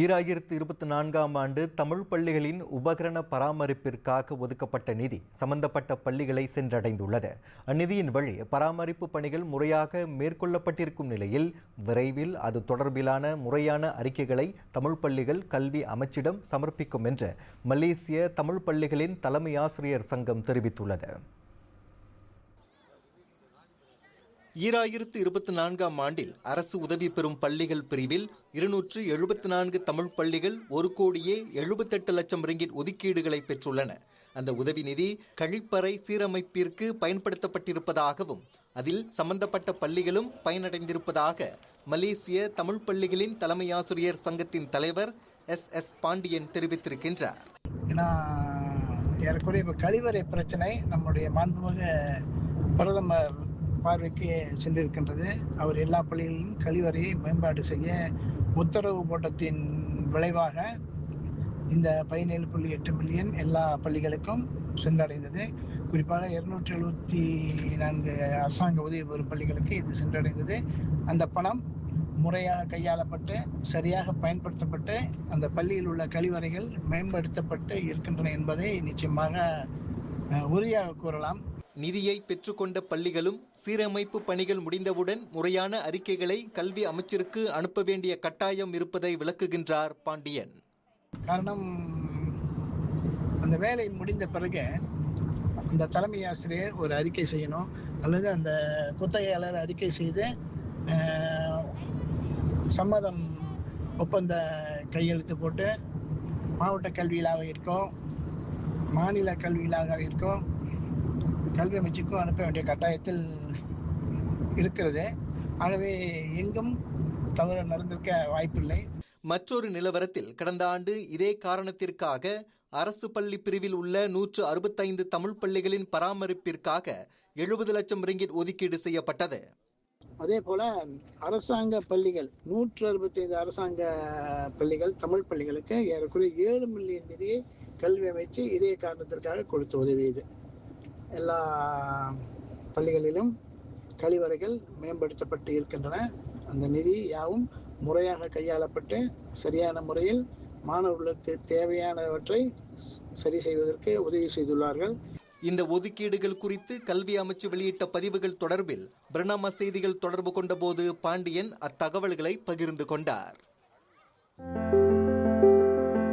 ஈராயிரத்து இருபத்தி நான்காம் ஆண்டு தமிழ் பள்ளிகளின் உபகரண பராமரிப்பிற்காக ஒதுக்கப்பட்ட நிதி சம்பந்தப்பட்ட பள்ளிகளை சென்றடைந்துள்ளது. அந்நிதியின் வழி பராமரிப்பு பணிகள் முறையாக மேற்கொள்ளப்பட்டிருக்கும் நிலையில் விரைவில் அது தொடர்பிலான முறையான அறிக்கைகளை தமிழ் பள்ளிகள் கல்வி அமைச்சிடம் சமர்ப்பிக்கும் என்று மலேசிய தமிழ் பள்ளிகளின் தலைமை ஆசிரியர் சங்கம் தெரிவித்துள்ளது. ஈராயிரத்து இருபத்தி நான்காம் ஆண்டில் அரசு உதவி பெறும் பள்ளிகள் பிரிவில் இருநூற்று எழுபத்தி நான்கு தமிழ் பள்ளிகள் ஒரு கோடியே எழுபத்தெட்டு லட்சம் ரிங்கிட் ஒதுக்கீடுகளை பெற்றுள்ளன. அந்த உதவி நிதி கழிப்பறை சீரமைப்பிற்கு பயன்படுத்தப்பட்டிருப்பதாகவும் அதில் சம்பந்தப்பட்ட பள்ளிகளும் பயனடைந்திருப்பதாக மலேசிய தமிழ் பள்ளிகளின் தலைமை ஆசிரியர் சங்கத்தின் தலைவர் எஸ். எஸ். பாண்டியன் தெரிவித்திருக்கின்றார். ஏன்னா ஏறக்குறைய இப்போ கழிவறை பிரச்சனை நம்முடைய மாண்புமிகு பிரதமர் பார்வைக்கு சென்றிருக்கின்றது. அவர் எல்லா பள்ளிகளிலும் கழிவறையை மேம்பாடு செய்ய உத்தரவு போட்டத்தின் விளைவாக இந்த பதினேழு புள்ளி எட்டு மில்லியன் எல்லா பள்ளிகளுக்கும் சென்றடைந்தது. குறிப்பாக இருநூற்றி எழுபத்தி நான்கு அரசாங்க உதவி பெறும் பள்ளிகளுக்கு இது சென்றடைந்தது. அந்த பணம் முறையாக கையாளப்பட்டு சரியாக பயன்படுத்தப்பட்டு அந்த பள்ளியில் உள்ள கழிவறைகள் மேம்படுத்தப்பட்டு இருக்கின்றன என்பதை நிச்சயமாக உறுதியாக கூறலாம். நிதியை பெற்றுக்கொண்ட பள்ளிகளும் சீரமைப்பு பணிகள் முடிந்தவுடன் முறையான அறிக்கைகளை கல்வி அமைச்சருக்கு அனுப்ப வேண்டிய கட்டாயம் இருப்பதை விளக்குகின்றார் பாண்டியன். காரணம் அந்த வேலை முடிந்த பிறகு அந்த தலைமை ஆசிரியர் ஒரு அறிக்கை செய்யணும். அல்லது அந்த குத்தகையாளர் அறிக்கை செய்து சம்மதம் ஒப்பந்த கையெழுத்து போட்டு மாவட்ட கல்வியிலாக இருக்கும் மாநில கல்வியிலாக இருக்கும் கல்வி அமைச்சுக்கும் அனுப்ப வேண்டிய கட்டாயத்தில் இருக்கிறது. ஆகவே எங்கும் தவறு நடந்திருக்க வாய்ப்பில்லை. மற்றொரு நிலவரத்தில் கடந்த ஆண்டு இதே காரணத்திற்காக அரசு பள்ளி பிரிவில் உள்ள நூற்று அறுபத்தைந்து தமிழ் பள்ளிகளின் பராமரிப்பிற்காக எழுபது லட்சம் ரிங்கிட் ஒதுக்கீடு செய்யப்பட்டது. அதே போல அரசாங்க பள்ளிகள் நூற்று அறுபத்தைந்து அரசாங்க பள்ளிகள் தமிழ் பள்ளிகளுக்கு ஏறக்குறைய ஏழு மில்லியன் நிதியை கல்வி அமைச்சு இதே காரணத்திற்காக கொடுத்து உதவியது. எல்லா பள்ளிகளிலும் கழிவறைகள் மேம்படுத்தப்பட்டு இருக்கின்றன. அந்த நிதி யாவும் முறையாக கையாளப்பட்டு சரியான முறையில் மாணவர்களுக்கு தேவையானவற்றை சரி செய்வதற்கு உதவி செய்துள்ளார்கள். இந்த ஒதுக்கீடுகள் குறித்து கல்வி அமைச்சு வெளியிட்ட பதிவுகள் தொடர்பில் பிரணாம செய்திகள் தொடர்பு கொண்டபோது பாண்டியன் அத்தகவல்களை பகிர்ந்து கொண்டார்.